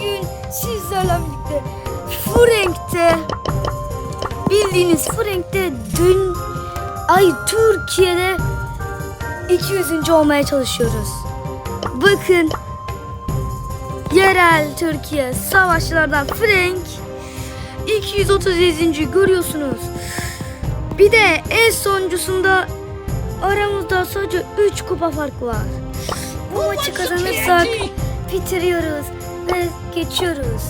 Bugün sizlerle birlikte Frank'te bildiğiniz Frank'te dün ay Türkiye'de 200. olmaya çalışıyoruz. Bakın yerel Türkiye savaşçılardan Frank 237. görüyorsunuz. Bir de en sonuncusunda aramızda sadece 3 kupa farkı var. Bu maçı kazanırsak bitiriyoruz ve geçiyoruz.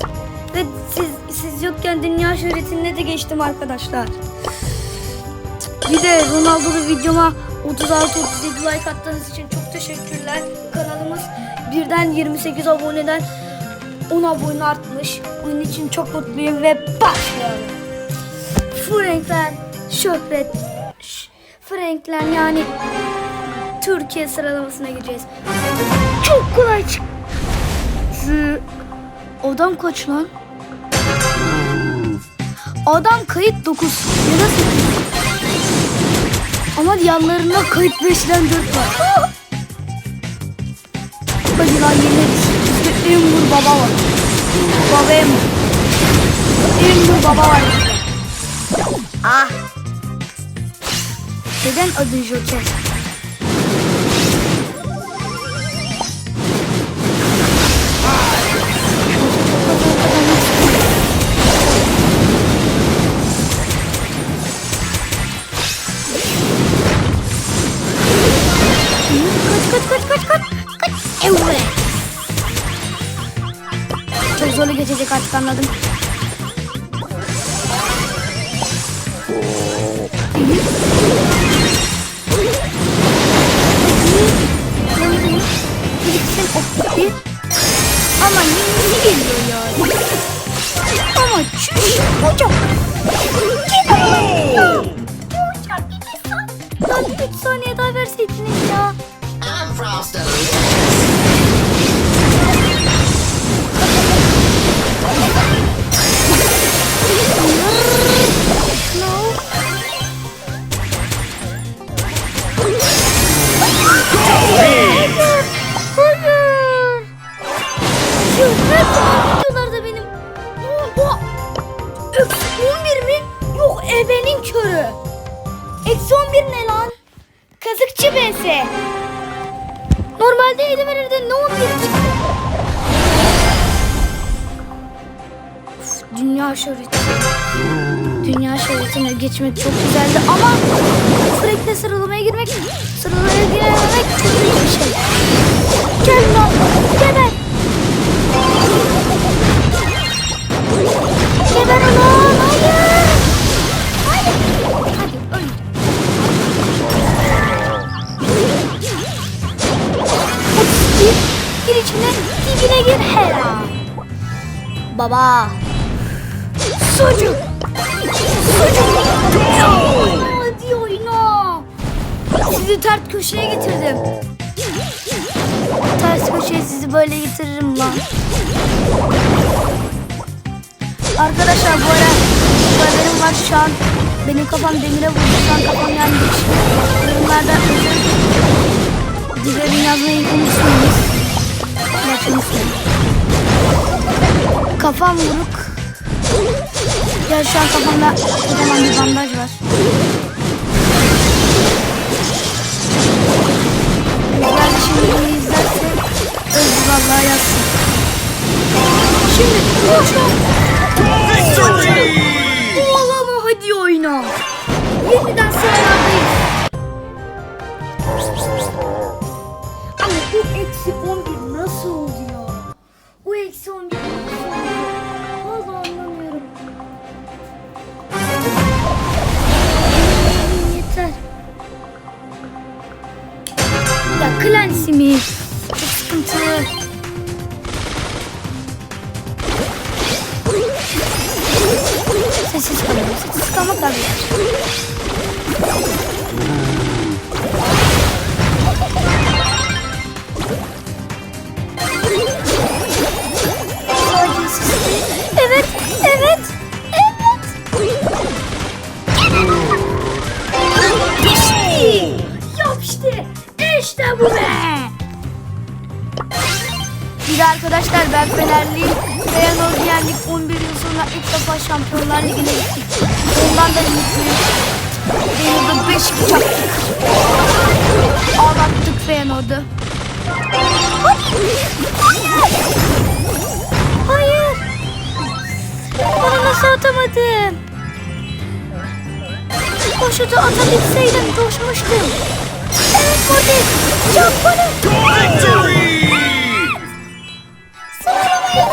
Ve siz siz yokken dünya şöhretinde de geçtim arkadaşlar. Bir de Ronaldo'lu videoma 36-37 like attığınız için çok teşekkürler. Kanalımız birden 28 aboneden 10 abone artmış. Bunun için çok mutluyum ve başlayalım. Frankler şöhret Frankler yani Türkiye sıralamasına gireceğiz. Çok kolay çık. Zı- Adam kaç lan? Adam kayıt 9 ya da 8. Ama yanlarında kayıt 5'den 4 var. Hadi lan yeneriz. Bizde Emur baba var. Baba Emur. Emur baba var. Ah. Neden adın Joker? Evet. Çok zorlu geçecek artık anladım. Ama yeni geliyor yani. Ama çüş hocam. Ya. Hocam bir saniye. Daha verseydiniz ya. I'm Frosto. Şöhret var videolarda benim. Bu Eksi 11 mi? Yok ebenin körü. Eksi 11 ne lan? Kazıkçı BS. Normalde 7 verirdi ne 11 çıktı? Üf, Dünya şöhreti. Dünya şöhretine geçmek çok güzeldi ama sürekli sıralamaya girmek, sıralamaya girememek bir şey. Gel dibine gir hera. Baba. Sucuk. Sucuk. Hadi oyna. Sizi ters köşeye getirdim. Ters köşeye sizi böyle getiririm lan. Arkadaşlar bu ara haberim var şu an. Benim kafam demire vurdu. Şu an kafam yanmış. Yorumlarda özür dilerim yazmayı unutmayınız. Unutmayın. Kafam vuruk. Ya şu an kafamda kocaman bir bandaj var. Yani şimdi bunu izlerse özgür vallahi yazsın. Şimdi koş lan. Oğlum hadi oyna. Yeniden sıralardayız. Ya Clancy mi? Çok sıkıntı. Sessiz kalalım. Sessiz kalmak bu ne? Bir arkadaşlar ben Fenerli Feyenoord yendik 11 yıl sonra ilk defa Şampiyonlar Ligi'ne gittik. Ondan da mutluyum. Denizde 5 çaktık. Ağlattık Feyenoord'u. Hayır. Bunu nasıl atamadım? O şutu atabilseydim coşmuştum. Evet Modric. Çok golü. Victory! Sıralamaya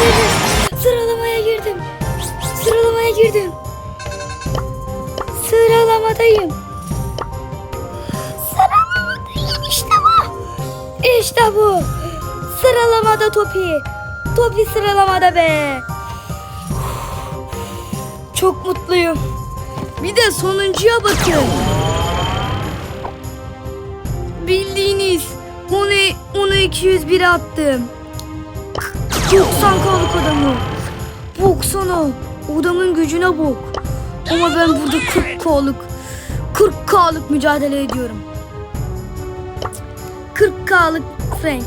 girdim. Sıralamaya girdim. Sıralamaya girdim. Sıralamadayım. Sıralamadayım işte bu. İşte bu. Sıralamada Topi. Topi sıralamada be. Çok mutluyum. Bir de sonuncuya bakın. Bildiğiniz onu, onu 201 attım. 90k'lık adamı. Baksana. Adamın gücüne bak. Ama ben burada 40k'lık 40k'lık mücadele ediyorum. 40k'lık Frank.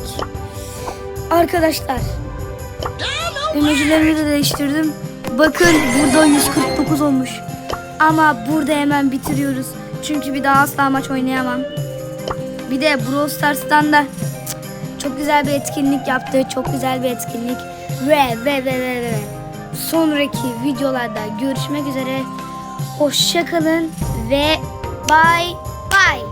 Arkadaşlar. Emojilerimi de değiştirdim. Bakın burada 149 olmuş. Ama burada hemen bitiriyoruz. Çünkü bir daha asla maç oynayamam. Bir de Brawl Stars'tan da çok güzel bir etkinlik yaptı. Çok güzel bir etkinlik. Ve ve ve ve ve. Sonraki videolarda görüşmek üzere. Hoşçakalın ve bye bye.